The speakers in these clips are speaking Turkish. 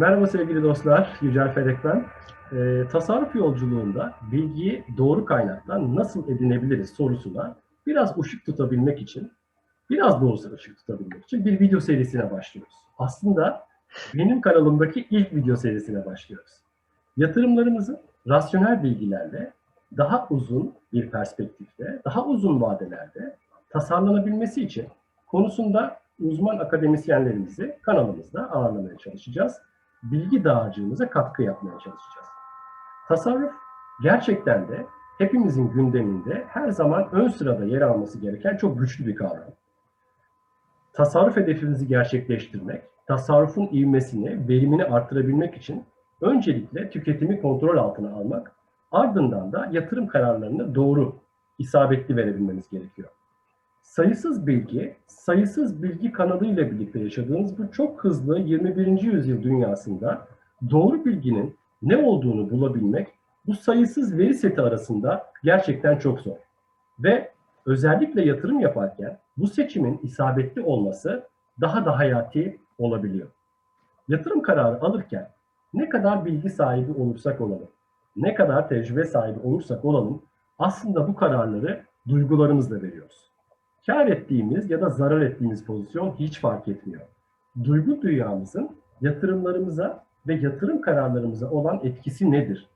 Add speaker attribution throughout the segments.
Speaker 1: Merhaba sevgili dostlar, Yücel Ferek ben. Ee, tasarruf yolculuğunda bilgiyi doğru kaynaktan nasıl edinebiliriz sorusuna biraz ışık tutabilmek için, biraz olsa ışık tutabilmek için bir video serisine başlıyoruz. Aslında benim kanalımdaki ilk video serisine başlıyoruz. Yatırımlarımızın rasyonel bilgilerle daha uzun bir perspektifte, daha uzun vadelerde tasarlanabilmesi için konusunda uzman akademisyenlerimizi kanalımızda ağırlamaya çalışacağız. Bilgi dağarcığımıza katkı yapmaya çalışacağız. Tasarruf gerçekten de hepimizin gündeminde her zaman ön sırada yer alması gereken çok güçlü bir kavram. Tasarruf hedefimizi gerçekleştirmek, tasarrufun ivmesini, verimini arttırabilmek için öncelikle tüketimi kontrol altına almak, ardından da yatırım kararlarını doğru, isabetli verebilmemiz gerekiyor sayısız bilgi, sayısız bilgi kanalıyla birlikte yaşadığımız bu çok hızlı 21. yüzyıl dünyasında doğru bilginin ne olduğunu bulabilmek bu sayısız veri seti arasında gerçekten çok zor. Ve özellikle yatırım yaparken bu seçimin isabetli olması daha da hayati olabiliyor. Yatırım kararı alırken ne kadar bilgi sahibi olursak olalım, ne kadar tecrübe sahibi olursak olalım aslında bu kararları duygularımızla veriyoruz kar ettiğimiz ya da zarar ettiğimiz pozisyon hiç fark etmiyor. Duygu dünyamızın yatırımlarımıza ve yatırım kararlarımıza olan etkisi nedir?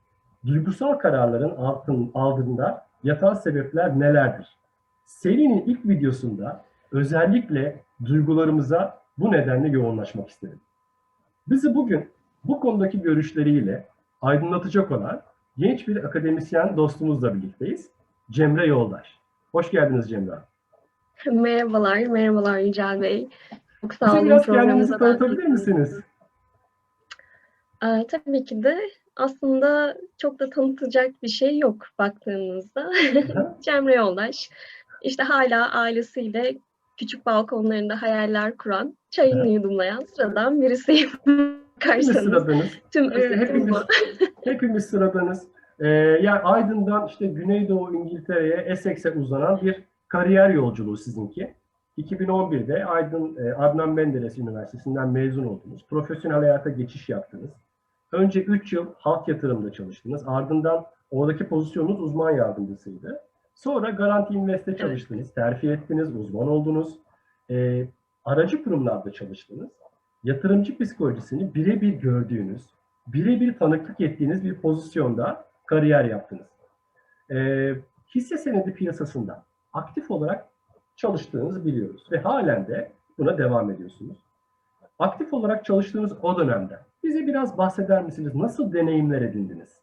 Speaker 1: Duygusal kararların altın, aldığında yatan sebepler nelerdir? Serinin ilk videosunda özellikle duygularımıza bu nedenle yoğunlaşmak istedim. Bizi bugün bu konudaki görüşleriyle aydınlatacak olan genç bir akademisyen dostumuzla birlikteyiz. Cemre Yoldaş. Hoş geldiniz Cemre Hanım.
Speaker 2: Merhabalar, merhabalar Yücel Bey. Çok sağ
Speaker 1: Bize
Speaker 2: olun
Speaker 1: biraz kendinizi tanıtabilir misiniz?
Speaker 2: Ee, tabii ki de aslında çok da tanıtacak bir şey yok baktığınızda.
Speaker 1: Aha.
Speaker 2: Cemre Yoldaş, işte hala ailesiyle küçük balkonlarında hayaller kuran, çayını
Speaker 1: Evet.
Speaker 2: yudumlayan sıradan birisiyim. Bakarsanız
Speaker 1: sıradanız.
Speaker 2: tüm özetim
Speaker 1: hepimiz, hepimiz sıradanız. Ee, yani Aydın'dan işte Güneydoğu İngiltere'ye, Essex'e uzanan bir kariyer yolculuğu sizinki. 2011'de Aydın e, Adnan Menderes Üniversitesi'nden mezun oldunuz. Profesyonel hayata geçiş yaptınız. Önce 3 yıl halk yatırımda çalıştınız. Ardından oradaki pozisyonunuz uzman yardımcısıydı. Sonra Garanti Invest'te çalıştınız. Terfi ettiniz, uzman oldunuz. Ee, aracı kurumlarda çalıştınız. Yatırımcı psikolojisini birebir gördüğünüz, birebir tanıklık ettiğiniz bir pozisyonda kariyer yaptınız. Ee, hisse senedi piyasasında aktif olarak çalıştığınızı biliyoruz ve halen de buna devam ediyorsunuz. Aktif olarak çalıştığınız o dönemde bize biraz bahseder misiniz? Nasıl deneyimler edindiniz?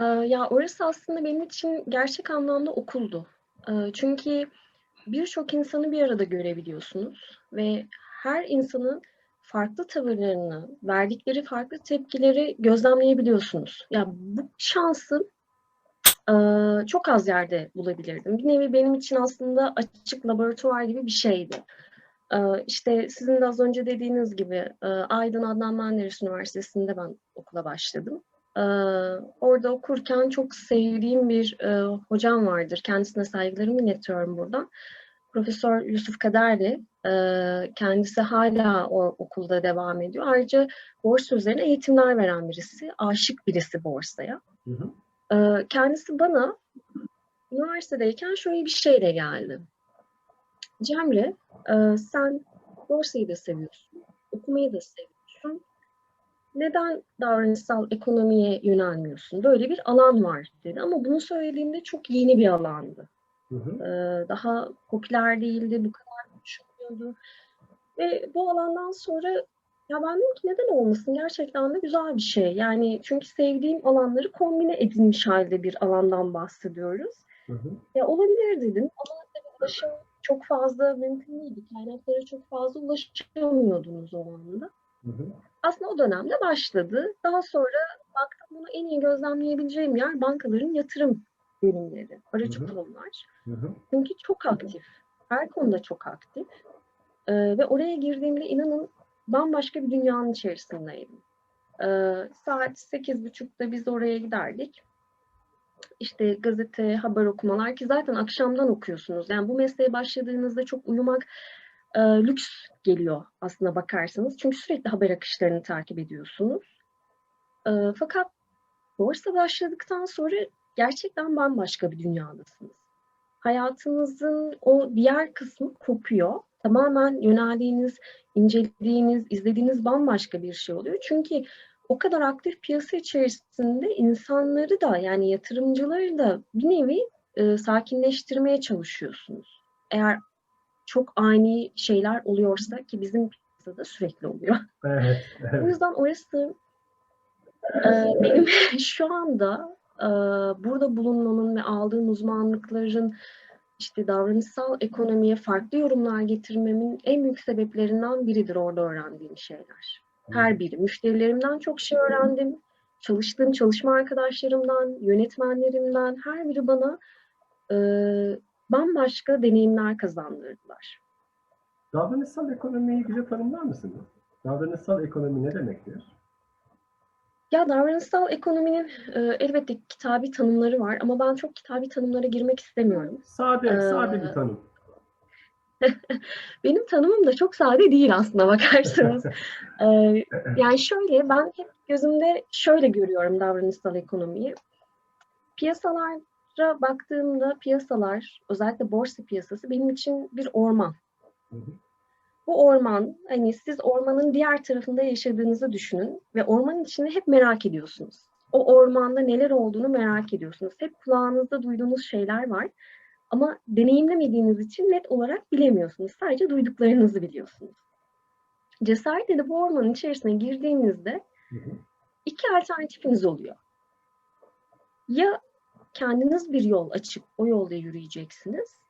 Speaker 2: Ee, Ya orası aslında benim için gerçek anlamda okuldu. Ee, Çünkü birçok insanı bir arada görebiliyorsunuz ve her insanın farklı tavırlarını, verdikleri farklı tepkileri gözlemleyebiliyorsunuz. Ya bu şansı e, çok az yerde bulabilirdim. Bir nevi benim için aslında açık laboratuvar gibi bir şeydi. Ee, İşte sizin de az önce dediğiniz gibi e, Aydın Adnan Menderes Üniversitesi'nde ben okula başladım. Ee, orada okurken çok sevdiğim bir e, hocam vardır. Kendisine saygılarımı iletiyorum buradan. Profesör Yusuf Kaderli. Kendisi hala o okulda devam ediyor. Ayrıca borsa üzerine eğitimler veren birisi. Aşık birisi borsaya.
Speaker 1: Hı hı.
Speaker 2: Kendisi bana üniversitedeyken şöyle bir şeyle geldi. Cemre, sen borsayı da seviyorsun, okumayı da seviyorsun. Neden davranışsal ekonomiye yönelmiyorsun? Böyle bir alan var dedi. Ama bunu söylediğinde çok yeni bir alandı.
Speaker 1: Hı hı.
Speaker 2: Daha popüler değildi, bu kadar konuşulmuyordu. Ve bu alandan sonra ya ben dedim ki neden olmasın? Gerçekten de güzel bir şey. Yani çünkü sevdiğim alanları kombine edilmiş halde bir alandan bahsediyoruz.
Speaker 1: Hı hı.
Speaker 2: Ya olabilir dedim ama tabii ulaşım çok fazla mümkün değildi. Kaynaklara çok fazla ulaşamıyordunuz o anda.
Speaker 1: Hı hı.
Speaker 2: Aslında o dönemde başladı. Daha sonra baktım bunu en iyi gözlemleyebileceğim yer bankaların yatırım bölümleri, aracı kurumlar. Çünkü çok aktif. Her konuda çok aktif. Ee, ve oraya girdiğimde inanın bambaşka bir dünyanın içerisindeydim. Ee, saat 8.30'da biz oraya giderdik. İşte gazete, haber okumalar ki zaten akşamdan okuyorsunuz. Yani bu mesleğe başladığınızda çok uyumak e, lüks geliyor aslına bakarsanız. Çünkü sürekli haber akışlarını takip ediyorsunuz. E, fakat borsa başladıktan sonra gerçekten bambaşka bir dünyadasınız. Hayatınızın o diğer kısmı kopuyor. Tamamen yöneldiğiniz, incelediğiniz, izlediğiniz bambaşka bir şey oluyor. Çünkü o kadar aktif piyasa içerisinde insanları da yani yatırımcıları da bir nevi e, sakinleştirmeye çalışıyorsunuz. Eğer çok ani şeyler oluyorsa ki bizim piyasada sürekli oluyor.
Speaker 1: Evet,
Speaker 2: O
Speaker 1: evet.
Speaker 2: yüzden orası e, benim şu anda e, burada bulunmamın ve aldığım uzmanlıkların işte davranışsal ekonomiye farklı yorumlar getirmemin en büyük sebeplerinden biridir orada öğrendiğim şeyler. Her biri. Müşterilerimden çok şey öğrendim. Çalıştığım çalışma arkadaşlarımdan, yönetmenlerimden her biri bana e, bambaşka deneyimler kazandırdılar.
Speaker 1: Davranışsal ekonomiyi bize tanımlar mısınız? Davranışsal ekonomi ne demektir?
Speaker 2: Ya davranışsal ekonominin e, elbette kitabi tanımları var ama ben çok kitabi tanımlara girmek istemiyorum.
Speaker 1: Sade,
Speaker 2: Ee,
Speaker 1: sade bir tanım.
Speaker 2: Benim tanımım da çok sade değil aslına bakarsanız. Ee, yani şöyle ben hep gözümde şöyle görüyorum davranışsal ekonomiyi. Piyasalara baktığımda piyasalar özellikle borsa piyasası benim için bir orman.
Speaker 1: Hı hı.
Speaker 2: Bu orman hani siz ormanın diğer tarafında yaşadığınızı düşünün ve ormanın içinde hep merak ediyorsunuz. O ormanda neler olduğunu merak ediyorsunuz. Hep kulağınızda duyduğunuz şeyler var. Ama deneyimlemediğiniz için net olarak bilemiyorsunuz. Sadece duyduklarınızı biliyorsunuz. Cesaret edip bu ormanın içerisine girdiğinizde iki alternatifiniz oluyor. Ya kendiniz bir yol açıp o yolda yürüyeceksiniz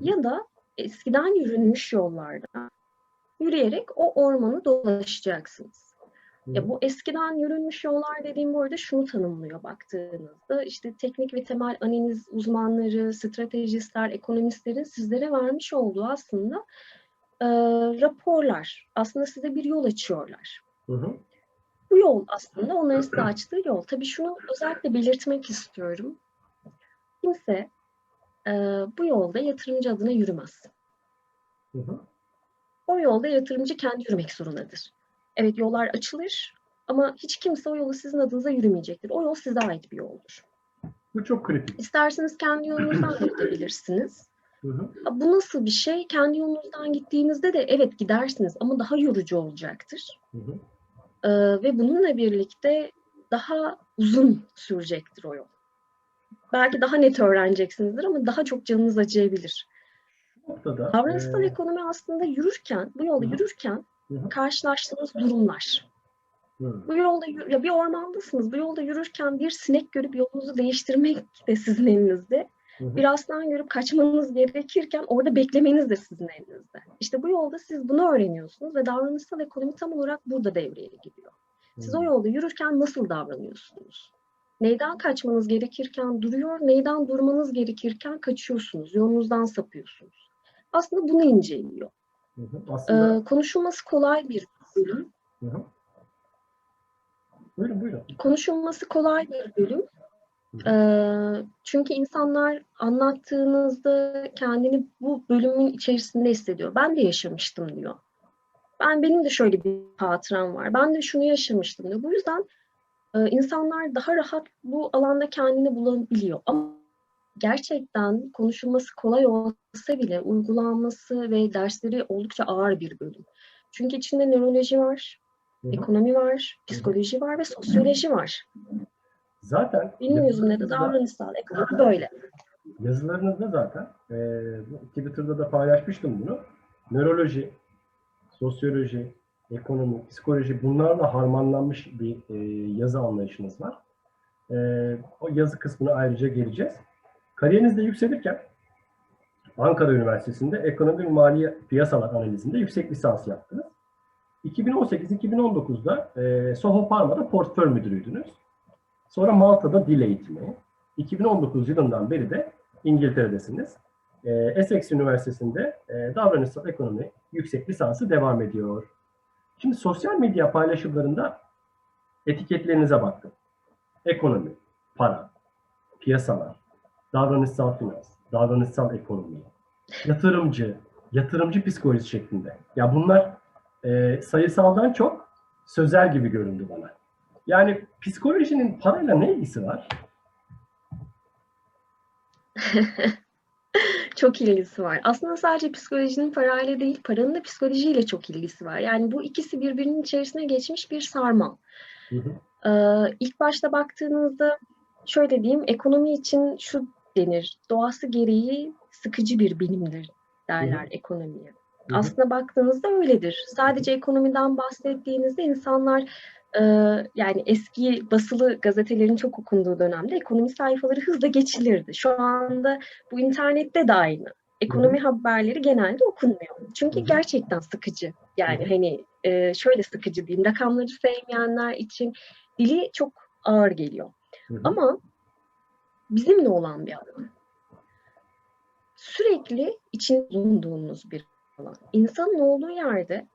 Speaker 2: ya da eskiden yürünmüş yollardan yürüyerek o ormanı dolaşacaksınız. Ya
Speaker 1: hı.
Speaker 2: bu eskiden yürünmüş yollar dediğim bu arada şunu tanımlıyor baktığınızda. işte teknik ve temel analiz uzmanları, stratejistler, ekonomistlerin sizlere vermiş olduğu aslında e, raporlar. Aslında size bir yol açıyorlar.
Speaker 1: Hı hı.
Speaker 2: Bu yol aslında onların size açtığı yol. Tabii şunu özellikle belirtmek istiyorum. Kimse e, bu yolda yatırımcı adına yürümez.
Speaker 1: Hı hı.
Speaker 2: O yolda yatırımcı kendi yürümek zorundadır. Evet yollar açılır ama hiç kimse o yolu sizin adınıza yürümeyecektir. O yol size ait bir yoldur.
Speaker 1: Bu çok kritik.
Speaker 2: İsterseniz kendi yolunuzdan da gidebilirsiniz.
Speaker 1: Hı hı.
Speaker 2: Ha, Bu nasıl bir şey? Kendi yolunuzdan gittiğinizde de evet gidersiniz ama daha yorucu olacaktır.
Speaker 1: Hı hı.
Speaker 2: Ee, ve bununla birlikte daha uzun sürecektir o yol. Belki daha net öğreneceksinizdir ama daha çok canınız acıyabilir.
Speaker 1: Noktada
Speaker 2: Davranışsal
Speaker 1: e,
Speaker 2: ekonomi aslında yürürken, bu yolda
Speaker 1: Hı
Speaker 2: yürürken
Speaker 1: Hı
Speaker 2: karşılaştığınız durumlar.
Speaker 1: hı.
Speaker 2: Bu yolda ya bir ormandasınız. Bu yolda yürürken bir sinek görüp yolunuzu değiştirmek de sizin elinizde.
Speaker 1: Hı hı.
Speaker 2: Bir aslan görüp kaçmanız gerekirken orada beklemeniz de sizin elinizde. İşte bu yolda siz bunu öğreniyorsunuz ve davranışsal ekonomi tam olarak burada devreye giriyor. Siz o
Speaker 1: Hı.
Speaker 2: yolda yürürken nasıl davranıyorsunuz? Neyden kaçmanız gerekirken duruyor, neyden durmanız gerekirken kaçıyorsunuz, yolunuzdan sapıyorsunuz. Aslında bunu inceliyor.
Speaker 1: Hı hı. Aslında
Speaker 2: Ee, konuşulması kolay bir bölüm.
Speaker 1: Hı hı. Buyurun buyurun.
Speaker 2: Konuşulması kolay bir bölüm. Ee, çünkü insanlar anlattığınızda kendini bu bölümün içerisinde hissediyor. Ben de yaşamıştım diyor. Ben benim de şöyle bir hatıram var. Ben de şunu yaşamıştım diyor. Bu yüzden e, insanlar daha rahat bu alanda kendini bulabiliyor. Ama gerçekten konuşulması kolay olsa bile uygulanması ve dersleri oldukça ağır bir bölüm. Çünkü içinde nöroloji var,
Speaker 1: hı.
Speaker 2: ekonomi var, psikoloji var ve sosyoloji var.
Speaker 1: Zaten
Speaker 2: Benim gözümde de davranışsal ekonomi böyle.
Speaker 1: Yazılarınızda zaten e, Twitter'da da paylaşmıştım bunu. Nöroloji, sosyoloji, ekonomi, psikoloji bunlarla harmanlanmış bir e, yazı anlayışınız var. E, o yazı kısmına ayrıca geleceğiz. Kariyerinizde yükselirken Ankara Üniversitesi'nde ekonomi ve mali piyasalar analizinde yüksek lisans yaptınız. 2018-2019'da e, Soho Pharma'da portföy müdürüydünüz. Sonra Malta'da dil eğitimi. 2019 yılından beri de İngiltere'desiniz. E, Essex Üniversitesi'nde e, davranışsal ekonomi yüksek lisansı devam ediyor. Şimdi sosyal medya paylaşımlarında etiketlerinize baktım. Ekonomi, para, piyasalar, davranışsal finans, davranışsal ekonomi, yatırımcı, yatırımcı psikolojisi şeklinde. Ya bunlar e, sayısaldan çok sözel gibi göründü bana. Yani psikolojinin parayla ne ilgisi var?
Speaker 2: Çok ilgisi var. Aslında sadece psikolojinin parayla değil, paranın da psikolojiyle çok ilgisi var. Yani bu ikisi birbirinin içerisine geçmiş bir sarmal.
Speaker 1: Hı hı.
Speaker 2: Ee, ilk başta baktığınızda şöyle diyeyim, ekonomi için şu denir, doğası gereği sıkıcı bir bilimdir derler ekonomiye.
Speaker 1: Hı hı.
Speaker 2: Aslında baktığınızda öyledir. Sadece ekonomiden bahsettiğinizde insanlar e, yani eski basılı gazetelerin çok okunduğu dönemde ekonomi sayfaları hızla geçilirdi. Şu anda bu internette de aynı. Ekonomi haberleri genelde okunmuyor. Çünkü
Speaker 1: Hı hı.
Speaker 2: gerçekten sıkıcı. Yani
Speaker 1: Hı hı.
Speaker 2: hani e, şöyle sıkıcı diyeyim. Rakamları sevmeyenler için dili çok ağır geliyor.
Speaker 1: Hı hı.
Speaker 2: Ama bizimle olan bir alan. Sürekli içinde bulunduğumuz bir alan. İnsanın olduğu yerde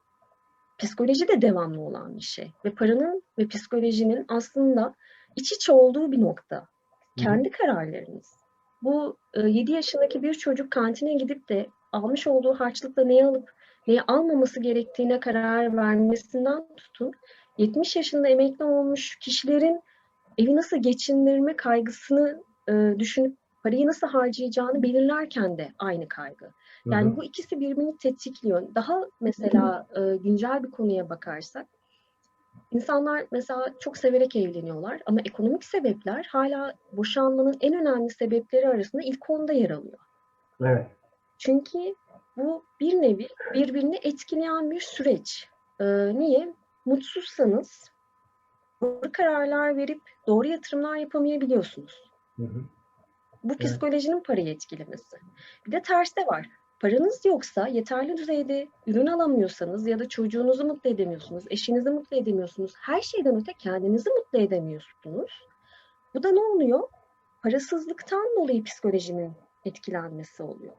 Speaker 2: psikoloji de devamlı olan bir şey. Ve paranın ve psikolojinin aslında iç içe olduğu bir nokta. Kendi kararlarınız. Bu 7 yaşındaki bir çocuk kantine gidip de almış olduğu harçlıkla neyi alıp neyi almaması gerektiğine karar vermesinden tutun 70 yaşında emekli olmuş kişilerin evi nasıl geçindirme kaygısını e, düşünüp parayı nasıl harcayacağını belirlerken de aynı kaygı. Yani
Speaker 1: hı.
Speaker 2: bu ikisi birbirini tetikliyor. Daha mesela e, güncel bir konuya bakarsak, insanlar mesela çok severek evleniyorlar ama ekonomik sebepler hala boşanmanın en önemli sebepleri arasında ilk onda yer alıyor.
Speaker 1: Evet.
Speaker 2: Çünkü bu bir nevi birbirini etkileyen bir süreç. Ee, niye? Mutsuzsanız doğru kararlar verip doğru yatırımlar yapamayabiliyorsunuz.
Speaker 1: Hı hı.
Speaker 2: Bu
Speaker 1: Evet.
Speaker 2: psikolojinin parayı etkilemesi. Bir de tersi de var. Paranız yoksa, yeterli düzeyde ürün alamıyorsanız ya da çocuğunuzu mutlu edemiyorsunuz, eşinizi mutlu edemiyorsunuz, her şeyden öte kendinizi mutlu edemiyorsunuz. Bu da ne oluyor? Parasızlıktan dolayı psikolojinin etkilenmesi oluyor.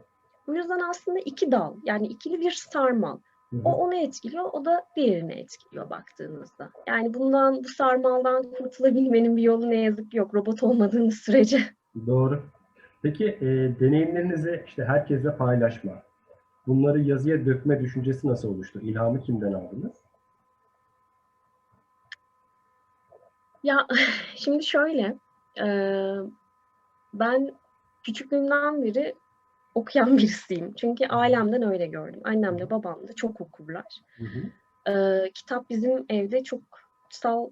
Speaker 2: Bu yüzden aslında iki dal, yani ikili bir sarmal. O onu etkiliyor, o da diğerini etkiliyor baktığınızda. Yani bundan, bu sarmaldan kurtulabilmenin bir yolu ne yazık ki yok. Robot olmadığınız sürece.
Speaker 1: Doğru. Peki e, deneyimlerinizi işte herkesle paylaşma, bunları yazıya dökme düşüncesi nasıl oluştu? İlhamı kimden aldınız?
Speaker 2: Ya şimdi şöyle, eee, ben küçüklüğümden beri okuyan birisiyim. Çünkü ailemden öyle gördüm. Annem de babam da çok okurlar.
Speaker 1: Hı hı.
Speaker 2: Eee, kitap bizim evde çok kutsal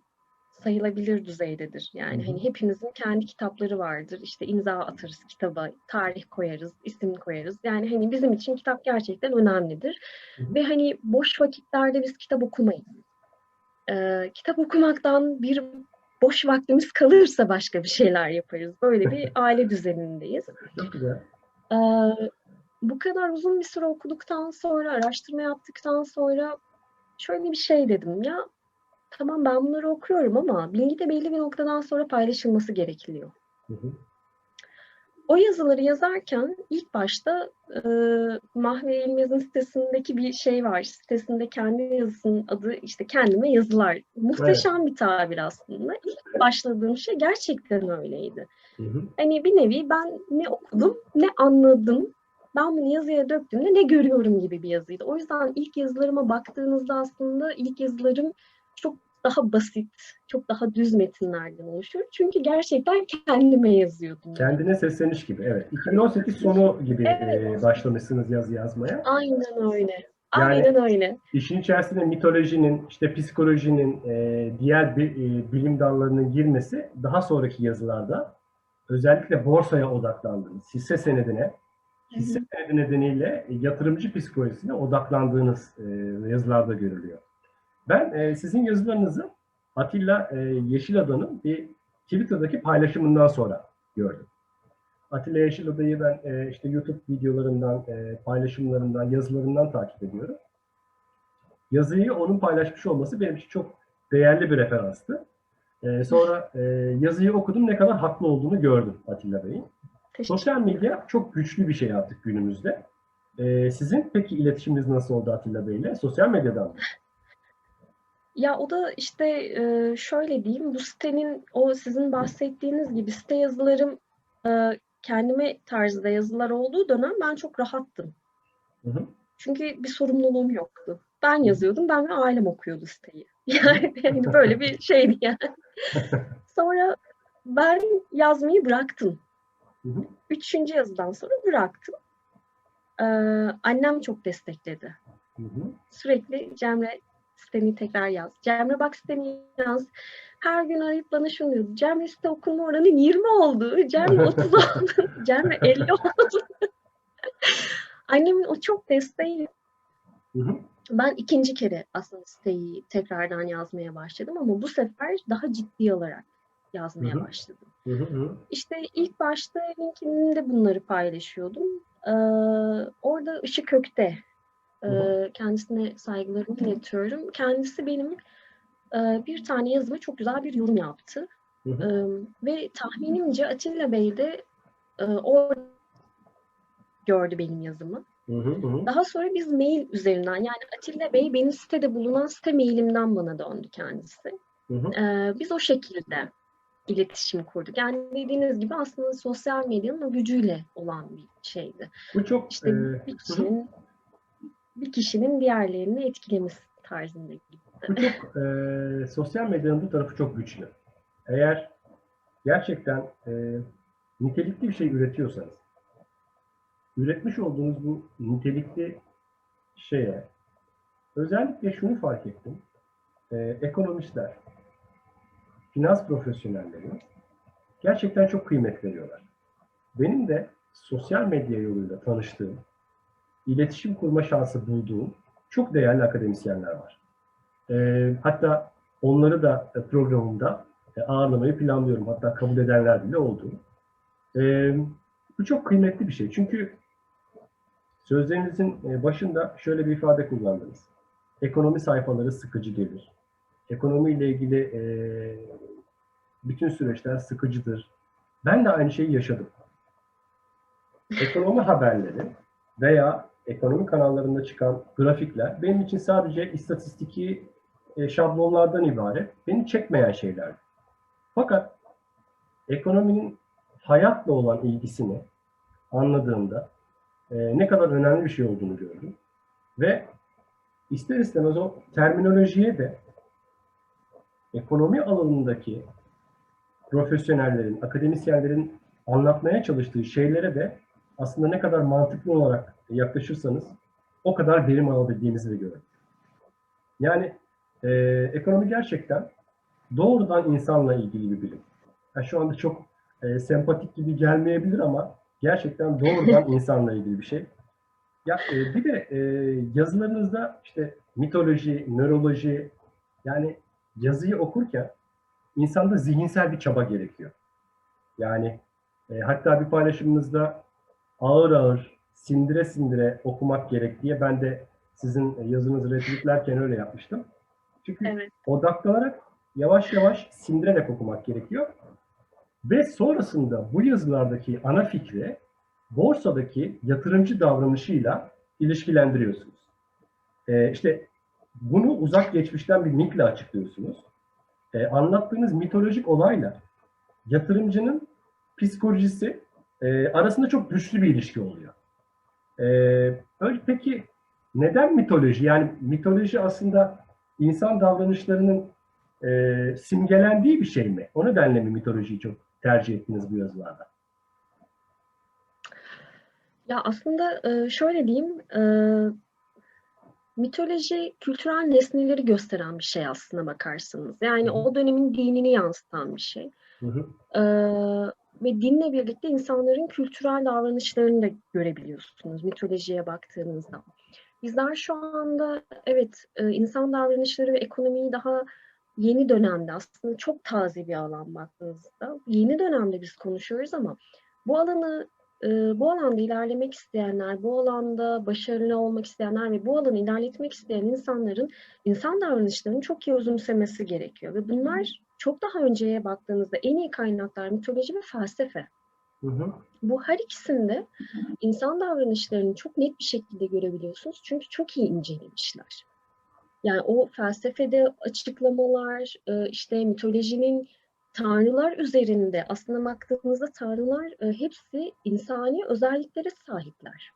Speaker 2: sayılabilir düzeydedir. Yani
Speaker 1: Hı hı.
Speaker 2: hani hepimizin kendi kitapları vardır. İşte imza atarız kitaba, tarih koyarız, isim koyarız. Yani hani bizim için kitap gerçekten önemlidir.
Speaker 1: Hı hı.
Speaker 2: Ve hani boş vakitlerde biz kitap okumayız. Eee, kitap okumaktan bir boş vaktimiz kalırsa başka bir şeyler yaparız. Böyle bir aile düzenindeyiz.
Speaker 1: Çok güzel.
Speaker 2: Bu kadar uzun bir süre okuduktan sonra, araştırma yaptıktan sonra şöyle bir şey dedim. Ya tamam ben bunları okuyorum ama bilgi de belli bir noktadan sonra paylaşılması gerekiyor.
Speaker 1: Hı hı.
Speaker 2: O yazıları yazarken ilk başta e, Mahve İlmez'in sitesindeki bir şey var. Sitesinde kendi yazısının adı işte kendime yazılar. Muhteşem bir tabir aslında. İlk başladığım şey gerçekten öyleydi.
Speaker 1: Hı hı.
Speaker 2: Hani bir nevi ben ne okudum ne anladım. Ben bunu yazıya döktüğümde ne görüyorum gibi bir yazıydı. O yüzden ilk yazılarıma baktığınızda aslında ilk yazılarım çok daha basit, çok daha düz metinlerden oluşur. Çünkü gerçekten kendime yazıyordum.
Speaker 1: Kendine sesleniş gibi. Evet. 2018 sonu gibi
Speaker 2: Evet.
Speaker 1: e, başlamışsınız yazı yazmaya.
Speaker 2: Aynen öyle.
Speaker 1: Yani-
Speaker 2: Aynen öyle.
Speaker 1: İşin içerisine mitolojinin, işte psikolojinin, e, diğer bir, e, bilim dallarının girmesi daha sonraki yazılarda özellikle borsaya odaklandığınız, hisse senedine, hisse senedi nedeniyle yatırımcı psikolojisine odaklandığınız e, yazılarda görülüyor. Ben e, sizin yazılarınızı Atilla e, Yeşilada'nın bir Twitter'daki paylaşımından sonra gördüm. Atilla Yeşilada'yı ben e, işte YouTube videolarından, e, paylaşımlarından, yazılarından takip ediyorum. Yazıyı onun paylaşmış olması benim için çok değerli bir referanstı. E, sonra e, yazıyı okudum ne kadar haklı olduğunu gördüm Atilla Bey'in. Sosyal medya çok güçlü bir şey artık günümüzde. E, sizin peki iletişiminiz nasıl oldu Atilla Bey'le? Sosyal medyadan mı?
Speaker 2: Ya o da işte e, şöyle diyeyim, bu sitenin o sizin bahsettiğiniz gibi site yazılarım e, kendime tarzda yazılar olduğu dönem ben çok rahattım.
Speaker 1: Hı hı.
Speaker 2: Çünkü bir sorumluluğum yoktu. Ben yazıyordum, ben ve ailem okuyordu siteyi. Yani hani böyle bir şeydi yani. Sonra ben yazmayı bıraktım.
Speaker 1: Hı hı.
Speaker 2: Üçüncü yazıdan sonra bıraktım. Ee, annem çok destekledi.
Speaker 1: Hı hı.
Speaker 2: Sürekli Cemre siteni tekrar yaz. Cemre bak siteni yaz. Her gün arayıp bana şunu diyordu. Cemre site okuma oranı 20 oldu. Cemre 30 oldu. Cemre 50 oldu. Annemin o çok desteği.
Speaker 1: Hı hı.
Speaker 2: Ben ikinci kere aslında siteyi tekrardan yazmaya başladım ama bu sefer daha ciddi olarak yazmaya
Speaker 1: Hı hı.
Speaker 2: başladım.
Speaker 1: Hı hı.
Speaker 2: İşte ilk başta LinkedIn'de bunları paylaşıyordum. Ee, orada Işık Kökte,
Speaker 1: Hı
Speaker 2: e, kendisine saygılarımı iletiyorum. Kendisi benim e, bir tane yazıma çok güzel bir yorum yaptı.
Speaker 1: Hı hı.
Speaker 2: E, ve tahminimce Atilla Bey de e, orada gördü benim yazımı.
Speaker 1: Hı hı hı.
Speaker 2: Daha sonra biz mail üzerinden yani Atilla Bey benim sitede bulunan site mailimden bana döndü kendisi.
Speaker 1: Hı hı.
Speaker 2: Ee, biz o şekilde iletişim kurduk. Yani dediğiniz gibi aslında sosyal medyanın o gücüyle olan bir şeydi.
Speaker 1: Bu çok
Speaker 2: İşte
Speaker 1: e,
Speaker 2: bir
Speaker 1: hı hı.
Speaker 2: Bir kişinin diğerlerini etkilemesi tarzında.
Speaker 1: Bu çok e, sosyal medyanın bu tarafı çok güçlü. Eğer gerçekten e, nitelikli bir şey üretiyorsanız, üretmiş olduğunuz bu nitelikli şeye özellikle şunu fark ettim. E, ekonomistler, finans profesyonelleri gerçekten çok kıymet veriyorlar. Benim de sosyal medya yoluyla tanıştığım, iletişim kurma şansı bulduğum çok değerli akademisyenler var. E, hatta onları da e, programımda e, ağırlamayı planlıyorum. Hatta kabul edenler bile oldu. E, bu çok kıymetli bir şey. Çünkü sözlerinizin e, başında şöyle bir ifade kullandınız. Ekonomi sayfaları sıkıcı gelir. Ekonomiyle ilgili e, bütün süreçler sıkıcıdır. Ben de aynı şeyi yaşadım. Ekonomi haberleri veya ekonomi kanallarında çıkan grafikler benim için sadece istatistiki e, şablonlardan ibaret. Beni çekmeyen şeylerdi. Fakat ekonominin hayatla olan ilgisini anladığımda e, ne kadar önemli bir şey olduğunu gördüm. Ve ister istemez o terminolojiye de ekonomi alanındaki profesyonellerin, akademisyenlerin anlatmaya çalıştığı şeylere de aslında ne kadar mantıklı olarak yaklaşırsanız o kadar verim alabildiğinizi de gördüm. Yani e, ekonomi gerçekten doğrudan insanla ilgili bir bilim. Ha, şu anda çok e, sempatik gibi gelmeyebilir ama gerçekten doğrudan insanla ilgili bir şey. Ya e, bir de e, yazılarınızda işte mitoloji, nöroloji yani yazıyı okurken insanda zihinsel bir çaba gerekiyor. Yani e, hatta bir paylaşımınızda ağır ağır, sindire sindire okumak gerek diye ben de sizin yazınızı retweetlerken öyle yapmıştım. Çünkü
Speaker 2: Evet.
Speaker 1: odaklanarak yavaş yavaş sindirerek okumak gerekiyor. Ve sonrasında bu yazılardaki ana fikri borsadaki yatırımcı davranışıyla ilişkilendiriyorsunuz. Ee, işte bunu uzak geçmişten bir linkle açıklıyorsunuz. Ee, anlattığınız mitolojik olayla yatırımcının psikolojisi e, arasında çok güçlü bir ilişki oluyor. Ee, öyle peki neden mitoloji? Yani mitoloji aslında insan davranışlarının e, simgelendiği bir şey mi? O nedenle mi mitolojiyi çok tercih ettiniz bu yazılarda?
Speaker 2: Ya aslında e, şöyle diyeyim, e, mitoloji kültürel nesneleri gösteren bir şey aslına bakarsanız. Yani
Speaker 1: Hı hı.
Speaker 2: o dönemin dinini yansıtan bir şey.
Speaker 1: Hı hı.
Speaker 2: E, ve dinle birlikte insanların kültürel davranışlarını da görebiliyorsunuz mitolojiye baktığınızda. Bizler şu anda evet e, insan davranışları ve ekonomiyi daha yeni dönemde aslında çok taze bir alan baktığınızda yeni dönemde biz konuşuyoruz ama bu alanı e, bu alanda ilerlemek isteyenler, bu alanda başarılı olmak isteyenler ve bu alanı ilerletmek isteyen insanların insan davranışlarını çok iyi özümsemesi gerekiyor ve bunlar çok daha önceye baktığınızda en iyi kaynaklar mitoloji ve felsefe.
Speaker 1: Hı hı.
Speaker 2: Bu her ikisinde insan davranışlarını çok net bir şekilde görebiliyorsunuz. Çünkü çok iyi incelemişler. Yani o felsefede açıklamalar, e, işte mitolojinin tanrılar üzerinde aslında baktığınızda tanrılar e, hepsi insani özelliklere sahipler.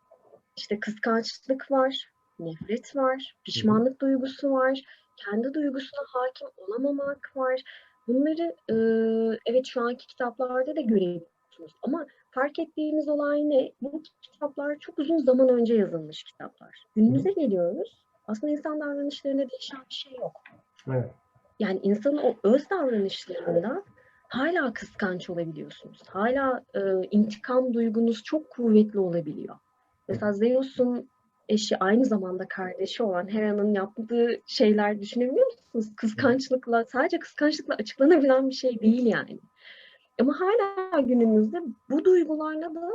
Speaker 2: İşte kıskançlık var, nefret var, pişmanlık duygusu var, kendi duygusuna hakim olamamak var. Bunları e, evet şu anki kitaplarda da görebiliyorsunuz ama fark ettiğimiz olay ne? Bu kitaplar çok uzun zaman önce yazılmış kitaplar. Günümüze geliyoruz. Aslında insan davranışlarında değişen bir şey yok.
Speaker 1: Evet.
Speaker 2: Yani insanın o öz davranışlarında hala kıskanç olabiliyorsunuz. Hala e, intikam duygunuz çok kuvvetli olabiliyor. Mesela Zeus'un eşi aynı zamanda kardeşi olan Hera'nın yaptığı şeyler düşünebiliyor musunuz? Kıskançlıkla, sadece kıskançlıkla açıklanabilen bir şey değil yani. Ama hala günümüzde bu duygularla da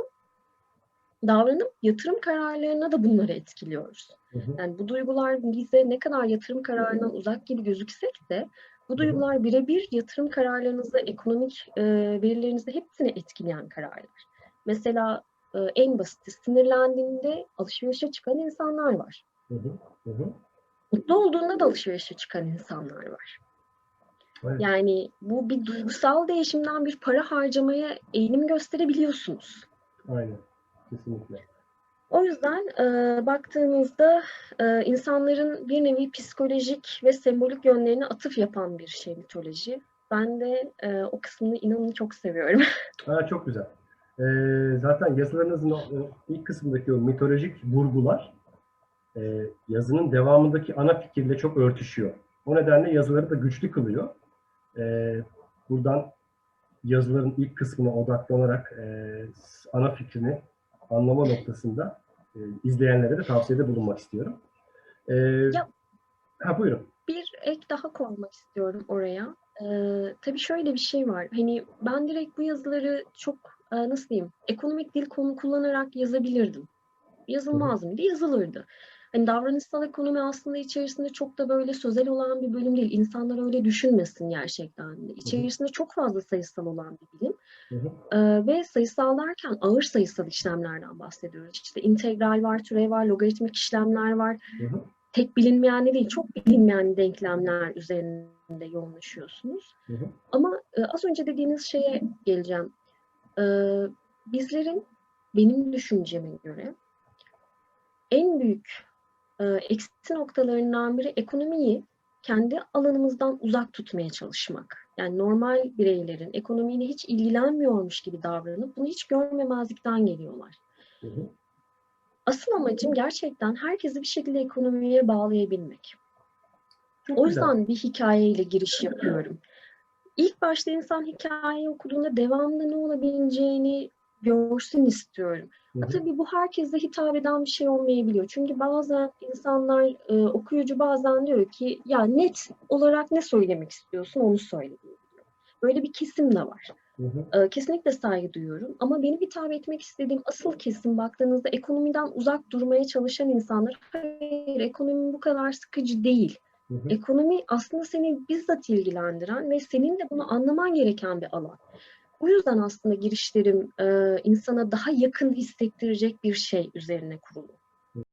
Speaker 2: davranıp yatırım kararlarına da bunları etkiliyoruz.
Speaker 1: Hı hı.
Speaker 2: Yani bu duygular bize ne kadar yatırım kararından uzak gibi gözüksek de bu duygular birebir yatırım kararlarınızı, ekonomik e, verilerinizi hepsini etkileyen kararlar. Mesela e, en basiti sinirlendiğinde alışverişe çıkan insanlar var.
Speaker 1: Hı hı. Hı hı.
Speaker 2: Mutlu olduğunda da alışverişe çıkan insanlar var.
Speaker 1: Evet.
Speaker 2: Yani bu bir duygusal değişimden bir para harcamaya eğilim gösterebiliyorsunuz.
Speaker 1: Aynen. Kesinlikle.
Speaker 2: O yüzden e, baktığımızda e, insanların bir nevi psikolojik ve sembolik yönlerine atıf yapan bir şey mitoloji. Ben de e, o kısmını inanın çok seviyorum.
Speaker 1: Ha, çok güzel. Ee, zaten yazılarınızın ilk kısmındaki o mitolojik vurgular e, yazının devamındaki ana fikirle çok örtüşüyor. O nedenle yazıları da güçlü kılıyor. Ee, buradan yazıların ilk kısmına odaklanarak e, ana fikrini anlama noktasında e, izleyenlere de tavsiyede bulunmak istiyorum. Ee,
Speaker 2: Ya-
Speaker 1: ha buyurun.
Speaker 2: bir ek daha koymak istiyorum oraya. E, tabii şöyle bir şey var. Hani ben direkt bu yazıları çok e, nasıl diyeyim ekonomik dil konu kullanarak yazabilirdim. Yazılmaz mıydı? Yazılırdı. Hani davranışsal ekonomi aslında içerisinde çok da böyle sözel olan bir bölüm değil. İnsanlar öyle düşünmesin gerçekten de. İçerisinde çok fazla sayısal olan bir bilim.
Speaker 1: Hı hı.
Speaker 2: Ee, ve sayısal derken ağır sayısal işlemlerden bahsediyoruz. İşte integral var, türev var, logaritmik işlemler var.
Speaker 1: Hı hı.
Speaker 2: Tek bilinmeyen de değil, çok bilinmeyen denklemler üzerinde yoğunlaşıyorsunuz.
Speaker 1: Hı hı.
Speaker 2: Ama e, az önce dediğiniz şeye geleceğim. Ee, bizlerin benim düşünceme göre en büyük e, eksi noktalarından biri ekonomiyi kendi alanımızdan uzak tutmaya çalışmak. Yani normal bireylerin ekonomiyle hiç ilgilenmiyormuş gibi davranıp bunu hiç görmemezlikten geliyorlar.
Speaker 1: Hı hı.
Speaker 2: Asıl amacım gerçekten herkesi bir şekilde ekonomiye bağlayabilmek.
Speaker 1: Çok
Speaker 2: O
Speaker 1: güzel.
Speaker 2: yüzden bir hikayeyle giriş yapıyorum. İlk başta insan hikayeyi okuduğunda devamında ne olabileceğini görsün istiyorum.
Speaker 1: Hı hı.
Speaker 2: Tabii bu herkese hitap eden bir şey olmayabiliyor. Çünkü bazen insanlar, e, okuyucu bazen diyor ki ya net olarak ne söylemek istiyorsun onu söyle diyor. Böyle bir kesim de var.
Speaker 1: Hı hı.
Speaker 2: E, kesinlikle saygı duyuyorum. Ama benim hitap etmek istediğim asıl kesim baktığınızda ekonomiden uzak durmaya çalışan insanlar. Hayır ekonomi bu kadar sıkıcı değil.
Speaker 1: Hı hı.
Speaker 2: Ekonomi aslında seni bizzat ilgilendiren ve senin de bunu anlaman gereken bir alan. Bu yüzden aslında girişlerim e, insana daha yakın hissettirecek bir şey üzerine kurulu.